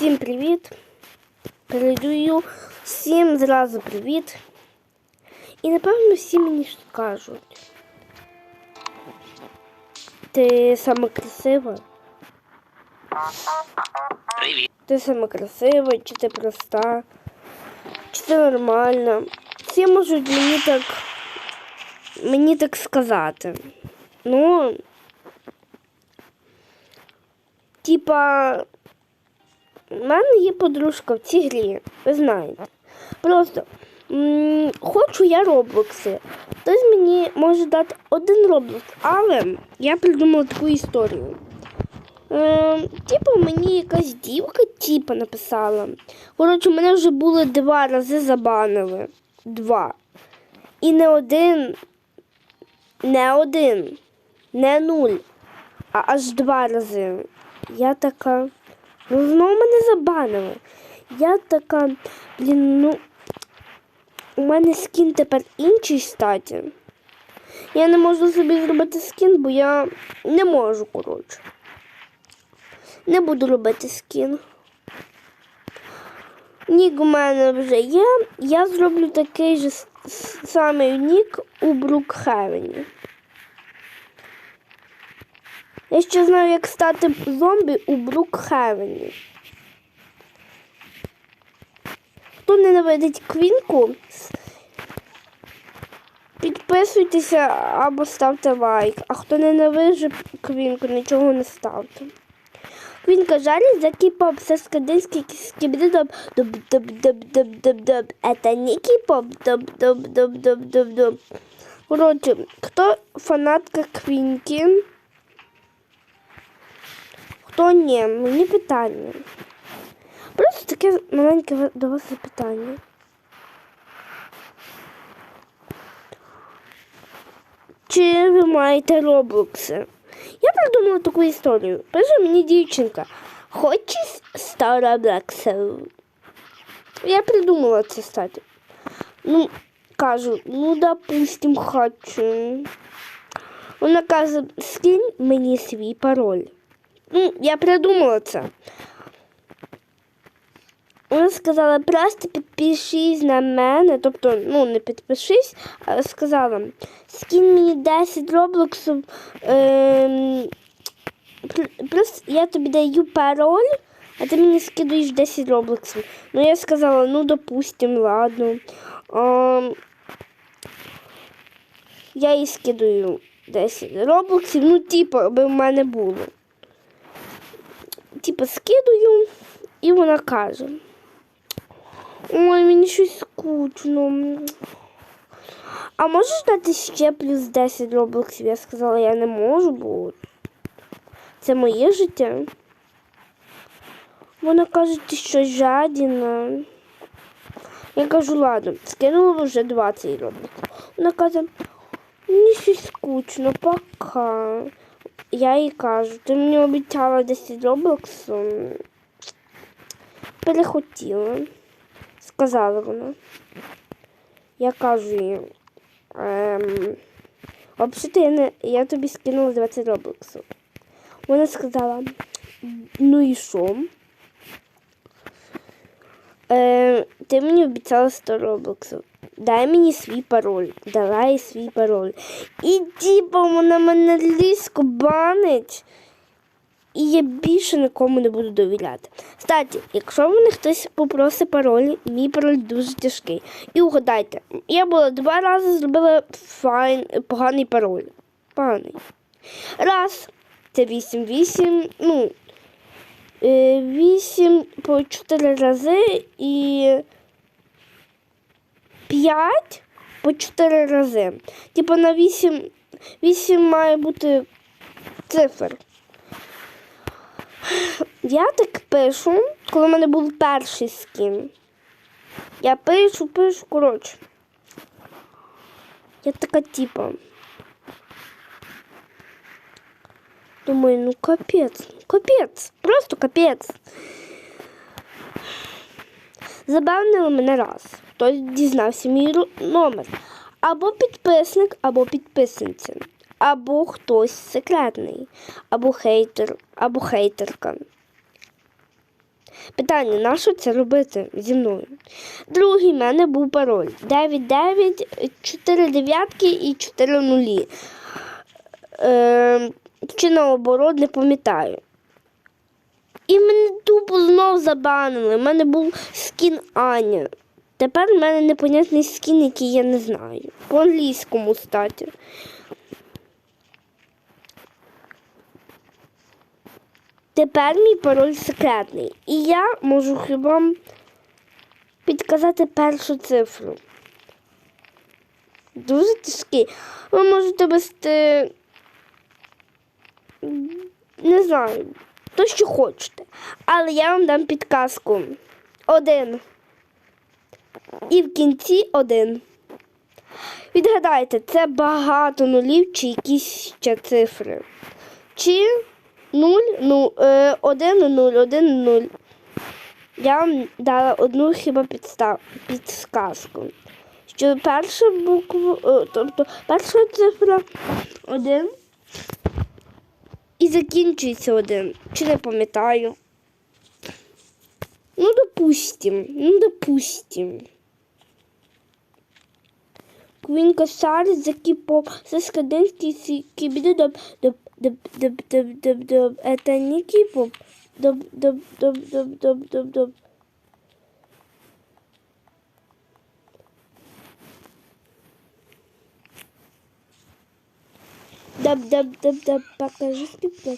Всім привіт! Передаю всім зразу привіт. І напевно всі мені скажуть. Ти сама красива? Привіт. Ти сама красива, чи ти проста, чи ти нормальна. Всі можуть мені так мені так сказати. Ну, типа, в мене є подружка в цій грі, ви знаєте. Просто хочу я роблокси. Хтось мені може дати один роблокс, але я придумала таку історію. Е, типу, мені якась дівка типа написала. Коротше, мене вже було два рази забанили. Два. І не один, не один, не нуль, а аж два рази. Я така. Знову мене забанили. Я така, блін, ну. У мене скін тепер інший статі. Я не можу собі зробити скін, бо я не можу, коротше. Не буду робити скін. Нік у мене вже є. Я зроблю такий же самий нік у Брукхевені. Я ще знаю, як стати зомбі у Брукхевені. Хто ненавидить квінку, підписуйтеся або ставте лайк. А хто ненавидить квінку, нічого не ставте. Він каже, за кей-поп, це скандинський скібдидоб, доб доб доб доб доб доб Это не кей-поп, доб доб доб доб доб доб Коротше, хто фанатка Квінки? Хто ні? Мені питання. Просто таке маленьке до вас запитання. Чи ви маєте роблокси? Я придумала таку історію. Пише мені дівчинка. Хочеш стати роблоксом? Я придумала це стати. Ну, кажу, ну, допустим, хочу. Вона каже, скинь мені свій пароль. Ну, я придумала це. Вона сказала, просто підпишись на мене, тобто, ну, не підпишись, а сказала, скинь мені 10 роблоксів, ем, просто я тобі даю пароль, а ти мені скидуєш 10 роблоксів. Ну, я сказала, ну, допустим, ладно. Ем, я їй скидаю 10 роблоксів, ну, типу, аби в мене було. Типу, скидую, і вона каже. Ой, мені щось скучно. А можеш дати ще плюс 10 роблоксів? Я сказала, я не можу, бо це моє життя. Вона каже, ти що жадіна. Я кажу, ладно, скинула вже 20 роблоксів. Вона каже, мені щось скучно, пока. Я їй кажу, ти мені обіцяла 10 роблоксів. Перехотіла сказала вона. Я кажу їй, ем, взагалі я, я тобі скинула 20 роблоксів. Вона сказала, ну і що? Е, ти мені обіцяла 100 роблоксів. Дай мені свій пароль. Давай свій пароль. І типа вона мене лісько банить. І я більше нікому не буду довіряти. Кстати, якщо мене хтось попросить пароль, мій пароль дуже тяжкий. І угадайте, я була два рази зробила файн, поганий пароль. Поганий. Раз, це 8-8, ну, 8 по 4 рази і 5 по 4 рази. Типу на 8, 8 має бути цифр. Я так пишу, коли в мене був перший скін. Я пишу, пишу, коротше. Я така типа. Думаю, ну капець, капець, просто капець. Забавнили мене раз. Хтось дізнався мій номер. Або підписник, або підписниця. Або хтось секретний, або хейтер, або хейтерка. Питання, на що це робити зі мною? Другий в мене був пароль 99, 4 дев'ятки і 4 нулі. Е, чи наоборот, не пам'ятаю. І мене тупо знов забанили. У мене був скін Аня. Тепер в мене непонятний скін, який я не знаю. По англійському статі. Тепер мій пароль секретний. І я можу хіба підказати першу цифру. Дуже тяжкий. Ви можете вести. Не знаю, то, що хочете. Але я вам дам підказку. Один. І в кінці один. Відгадайте, це багато нулів чи якісь ще цифри. Чи 0, ну, е, 1, 0, 1, 0. Я вам дала одну хіба підстав, підсказку. Що перша буква, е, тобто перша цифра 1 і закінчується один. Чи не пам'ятаю. Ну, допустим, ну, допустим. Квінка Сарс за кіпо, за скаденський кібіду доб, доб, доб, доб, доб, доб, доб, это не кіпоп. Доб, доб, доб, доб, доб, доб, доб. Доб, доб, доб, доб, покажи скипку.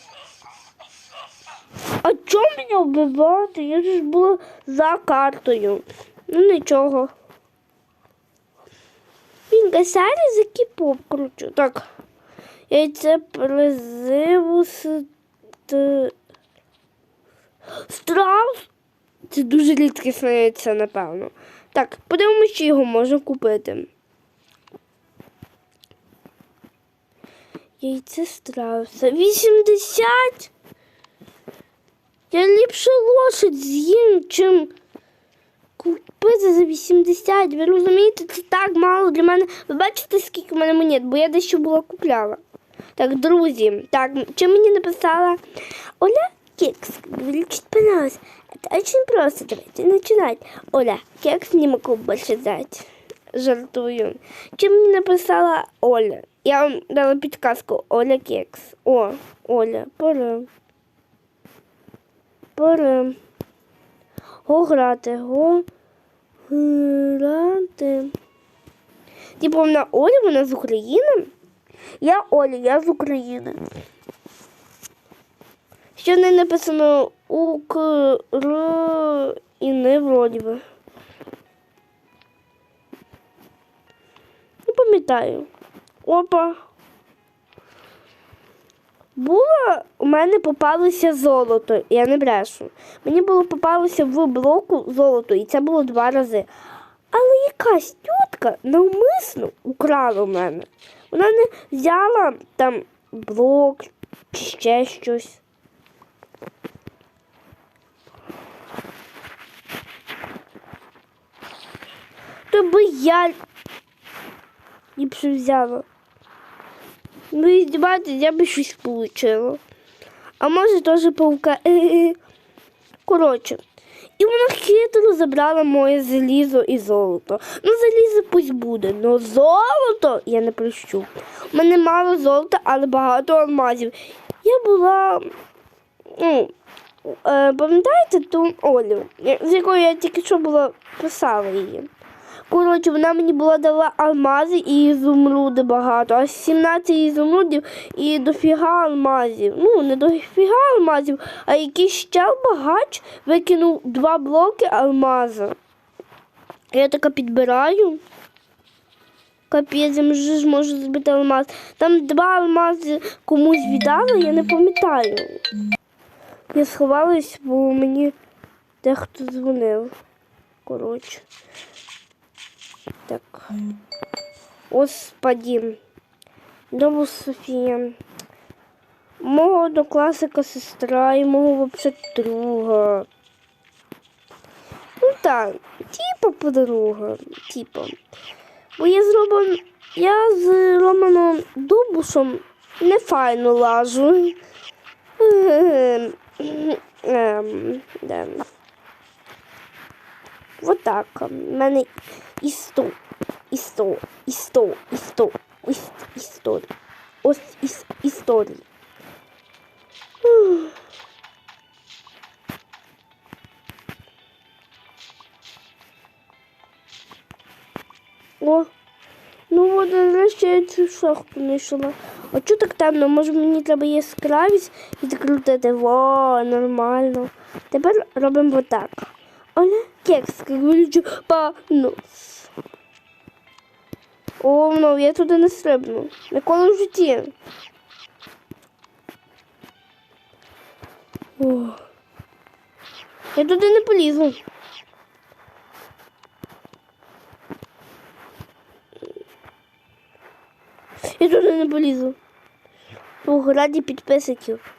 А чому мене вбивати? Я ж була за картою. Ну нічого. Він гасарі за кіпоп кручу. Так. Яйце призиву ст... Страус? Це дуже рідкісне яйце, напевно. Так, подивимося, чи його можна купити. Яйце страуса. 80? Я ліпше лошадь з'їм, чим купити за 80. Ви розумієте, це так мало для мене. Ви бачите, скільки в мене монет, бо я дещо була купляла. Так, друзі, так, чи мені написала Оля Кекс, говорит, понравилось. Это очень просто, давайте начинать. Оля, кекс не могу больше дать. Жартую. Чи мені написала Оля? Я вам дала підказку Оля Кекс. О, Оля, пора. Пора. Го грати, го грати. Типу вона Оля, вона з України? Я Оля, я з України. Що не написано України вроді би. Не пам'ятаю. Опа. Було, у мене попалося золото, я не брешу. Мені було попалося в блоку золото, і це було два рази. Але якась тітка навмисно украла в мене. Вона не взяла там блок чи ще щось. То я ліпше взяла. Ну і здівати, я би щось получила. А може теж паука. Коротше. І вона хитро забрала моє залізо і золото. Ну, залізо пусть буде, але золото я не прощу. У мене мало золота, але багато алмазів. Я була. Ну, пам'ятаєте ту Олю, з якою я тільки що була писала її. Коротше, вона мені була дала алмази і ізумруди багато, аж 17 ізумрудів і дофіга алмазів. Ну, не дофіга алмазів, а якийсь щел багач викинув два блоки алмаза. Я така підбираю. Капець, я вже ж можу збити алмаз. Там два алмази комусь віддали, я не пам'ятаю. Я сховалась, бо мені дехто дзвонив. Коротше. Так. Господи. Добу Софія. Мого однокласника сестра і мого вообще друга. Ну так, типа подруга. Типа. Бо я з Роман... Я з Романом Дубушем не файно лажу. Ем, да. Вот так. У мене і сто, і сто, і сто, і сто, ось історії. Ось іс, історії. О, ну от нарешті я цю шахту знайшла. А чого так темно? Може мені треба яскравість відкрутити? Во, нормально. Тепер робимо отак. Оля, кекс, як вилічу панос. О, ну, я туди не стрибну. Ніколи в житті. О. Я туди не полізу. Я туди не полізу. Ох, раді підписників.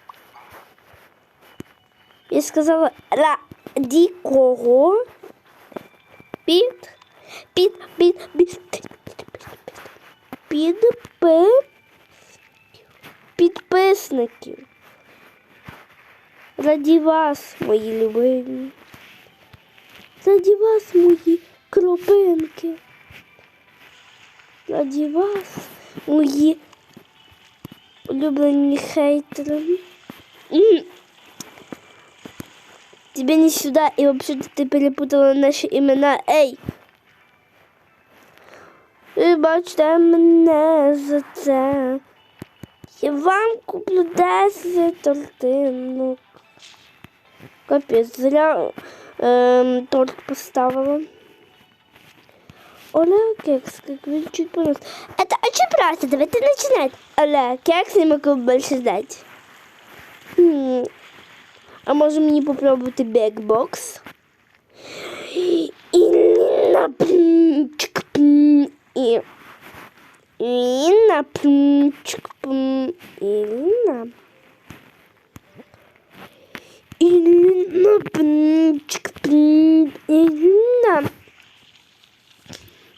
Я сказала раді кого? Під, під, під, під, під, під, під, підписників. Раді вас, мої любимі. Раді вас, мої кропинки. Раді вас, мої улюблені хейтери. Тебе не сюда, и вообще-то ты перепутала наши имена. Эй! Вибачте мене за це. Я вам куплю 10 тортинок. Капець, зря ем, торт поставила. Оля, кекс, как вы чуть понос. Это очень просто, давайте начинать. Оля, кекс не могу больше ждать. М, А може мені попробувати бекбокс? І на пнчик пн і і на пнчик пн і на і на пнчик пн і на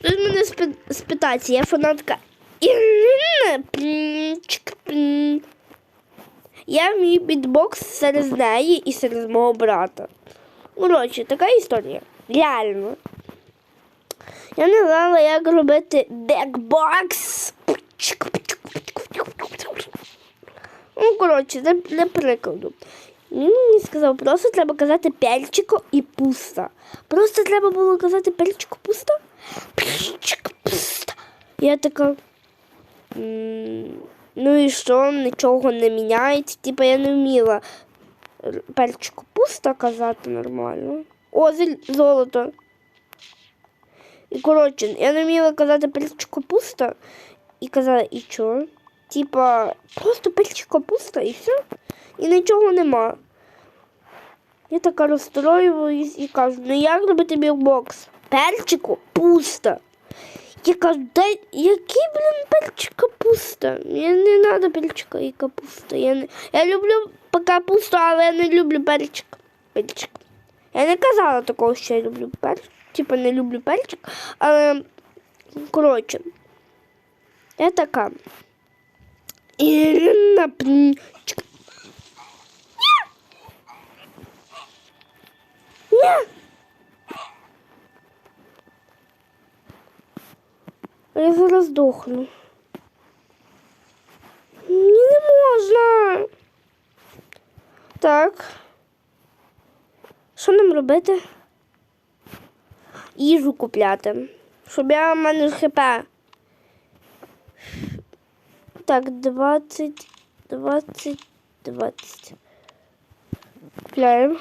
Тут мене спи- спитається, я фанатка Ірина пнчик пн я вмію бітбокс серед неї і серед мого брата. Коротше, така історія. Реально. Я не знала, як робити бекбокс. Ну, коротше, для, для прикладу. Він мені сказав, просто треба казати пельчико і пусто. Просто треба було казати пельчико пусто. Пельчико пусто. Я така. Ну і що, нічого не міняється. Типа я не вміла пельчику пусто казати нормально. О, золото. Коротше, я не вміла казати пельчику пусто. І казала, і що? Типа, просто пельчико пусто і все. І нічого нема. Я така розстроююсь і кажу, ну як робити білбокс? Пельчику пусто. Я кажу, дай, який, блін, перчик капуста? Я не треба перчика і капуста. Я, не, я люблю капусту, але я не люблю перчик. перчик. Я не казала такого, що я люблю перчик. Типа не люблю перчик, але коротше. Я така. Ірина Пнчик. Ні! Ні! Я зараз здохну. Ні, не можна. Так. Що нам робити? Їжу купляти. Щоб я в мене хп. Так, 20, 20, 20. Купляємо.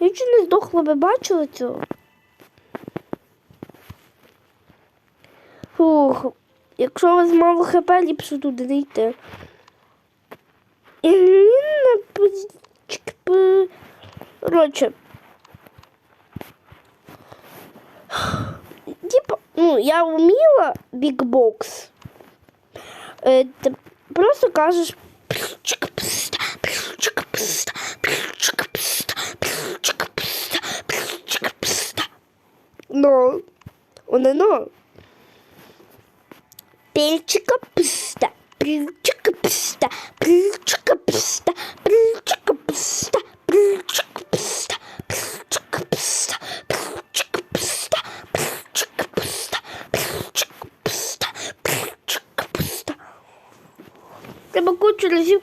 Я чи не здохла, ви бачили цього? Фух, якщо у вас мало хп, ліпше туди не йти. Ірина Пучкп. Коротше. Типа, ну, я вміла бікбокс. Е, ти просто кажеш «Пшчк-пста, пшчк-пста, пшчк-пста, пшчк-пста, пшчк-пста». Ну, воно ну. Пельчика пста, пельчика пста, пельчика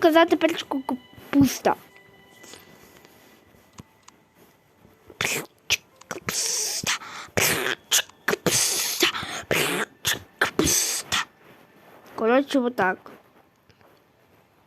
кучу разів казати перчику капуста. Коротше, отак.